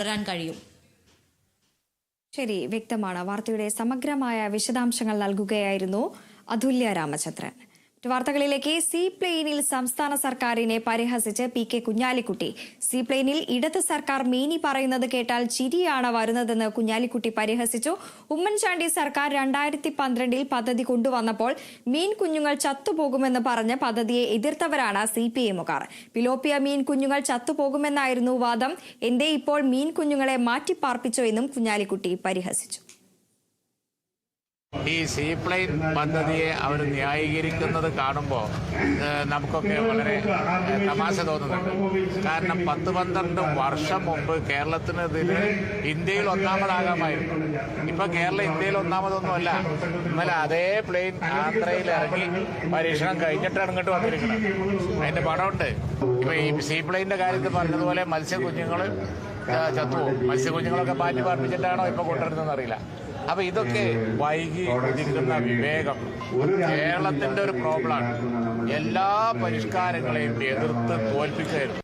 തുടരാൻ കഴിയും. ശരി വ്യക്തമാണ്. വാർത്തയുടെ സമഗ്രമായ വിശദാംശങ്ങൾ നൽകുകയായിരുന്നു അതുല്യ രാമചന്ദ്രൻ. വാർത്തകളിലേക്ക് സി പ്ലെയിനിൽ സംസ്ഥാന സർക്കാരിനെ പരിഹസിച്ച് പി കെ കുഞ്ഞാലിക്കുട്ടി. സി പ്ലെയിനിൽ ഇടത് സർക്കാർ മീനി പറയുന്നത് കേട്ടാൽ ചിരിയാണ് വരുന്നതെന്ന് കുഞ്ഞാലിക്കുട്ടി പരിഹസിച്ചു. ഉമ്മൻചാണ്ടി സർക്കാർ രണ്ടായിരത്തി പന്ത്രണ്ടിൽ പദ്ധതി കൊണ്ടുവന്നപ്പോൾ മീൻ കുഞ്ഞുങ്ങൾ ചത്തുപോകുമെന്ന് പറഞ്ഞ് പദ്ധതിയെ എതിർത്തവരാണ് സി പി എമ്മുകാർ. പിലോപ്പിയ മീൻ കുഞ്ഞുങ്ങൾ ചത്തുപോകുമെന്നായിരുന്നു വാദം. എന്തേ ഇപ്പോൾ മീൻ കുഞ്ഞുങ്ങളെ മാറ്റിപ്പാർപ്പിച്ചോ എന്നും കുഞ്ഞാലിക്കുട്ടി പരിഹസിച്ചു. ഈ സീപ്ലെയിൻ പദ്ധതിയെ അവർ ന്യായീകരിക്കുന്നത് കാണുമ്പോൾ നമുക്കൊക്കെ വളരെ തമാശ തോന്നുന്നുണ്ട്. കാരണം പത്ത് പന്ത്രണ്ട് വർഷം മുമ്പ് കേരളത്തിന് ഇതിന് ഇന്ത്യയിൽ ഒന്നാമതാകാമായിരുന്നു. ഇപ്പൊ കേരളം ഇന്ത്യയിൽ ഒന്നാമതൊന്നുമല്ല. ഇന്നലെ അതേ പ്ലെയിൻ ആന്ധ്രയിൽ ഇറങ്ങി പരീക്ഷണം കഴിഞ്ഞിട്ടാണ് ഇങ്ങോട്ട് വന്നിരിക്കുന്നത്. അതിന്റെ പടമുണ്ട് ഇപ്പൊ ഈ സീപ്ലെയിന്റെ കാര്യത്തിൽ പറഞ്ഞതുപോലെ മത്സ്യ കുഞ്ഞുങ്ങൾ ചത്തുപോകും. മത്സ്യക്കുഞ്ഞുങ്ങളൊക്കെ മാറ്റി പാർപ്പിച്ചിട്ടാണോ ഇപ്പൊ കൊണ്ടുവരുന്നതെന്ന് അറിയില്ല. അപ്പൊ ഇതൊക്കെ വൈകി ഉദിക്കുന്ന വിവേകം കേരളത്തിന്റെ ഒരു പ്രോബ്ലമാണ് എല്ലാ പരിഷ്കാരങ്ങളെയും എതിർത്ത് തോൽപ്പിക്കുകയായിരുന്നു